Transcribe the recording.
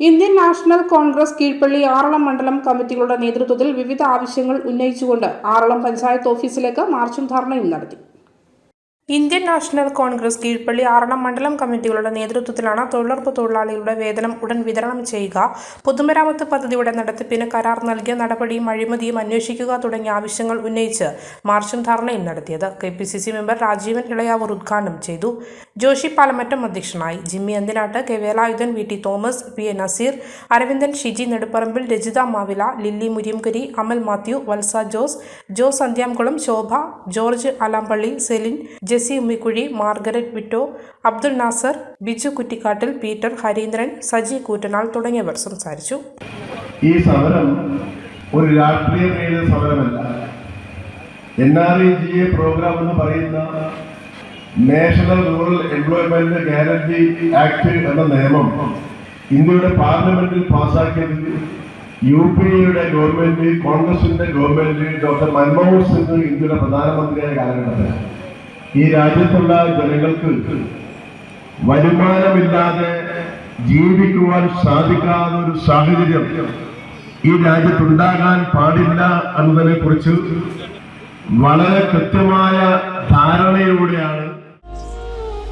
Indian National Congress Keezhpally Aralam മണ്ഡലം കമ്മിറ്റികളുടെ നേതൃത്വത്തിൽ വിവിധ ആവശ്യങ്ങൾ ഉന്നയിച്ചുകൊണ്ട് ആറളം പഞ്ചായത്ത് ഓഫീസിലേക്ക് മാർച്ചും ധർണയും നടത്തി. ഇന്ത്യൻ നാഷണൽ കോൺഗ്രസ് കീഴ്പള്ളി ആറണം മണ്ഡലം കമ്മിറ്റികളുടെ നേതൃത്വത്തിലാണ് തൊഴിലുറപ്പ് തൊഴിലാളികളുടെ വേതനം ഉടൻ വിതരണം ചെയ്യുക. പൊതുമരാമത്ത് പദ്ധതിയുടെ നടത്തിപ്പിന് കരാർ നൽകിയ നടപടിയും അഴിമതിയും അന്വേഷിക്കുക തുടങ്ങിയ ആവശ്യങ്ങൾ ഉന്നയിച്ച് മാർച്ചും ധർണയും നടത്തിയത്. K P C C member Rajeevan Elayavoor ഉദ്ഘാടനം ചെയ്തു. ജോഷി പാലമറ്റം അധ്യക്ഷനായി. Jimmy Anthinattu K Velayudhan V T Thomas P A Naseer Aravindan Shiji Nedupparambil Rajitha Mavila Lilly Muriyamkari Amal Mathew Valsa Jose Jose Anthyamkulam Shobha George Alampally Celine Jessy Ummikkuzhi Margaret Vito Abdul Nasar Biju Kuttikattil Peter Harindran Saji Koottanal തുടങ്ങിയവർ സംസാരിച്ചു. ഈ സമരം ഒരു രാഷ്ട്രീയ പ്രേരിത സമരമല്ല. N R E G A program എന്ന് പറയുന്ന national rural employment guarantee act എന്ന നിയമം ഇന്ത്യയുടെ പാർലമെന്റിൽ പാസാക്കിയത് യു പി എയുടെ ഗവൺമെന്റ് കോൺഗ്രസിന്റെ ഗവൺമെന്റ് ഡോക്ടർ മൻമോഹൻ സിംഗ് ഇന്ത്യയുടെ പ്രധാനമന്ത്രിയായ കാലഘട്ടത്തിൽ ഈ രാജ്യത്തുള്ള ജനങ്ങൾക്ക് വരുമാനമില്ലാതെ ജീവിക്കുവാൻ സാധിക്കാത്ത ഒരു സാഹചര്യം ഈ രാജ്യത്തുണ്ടാകാൻ പാടില്ല എന്നതിനെ കുറിച്ച് വളരെ കൃത്യമായ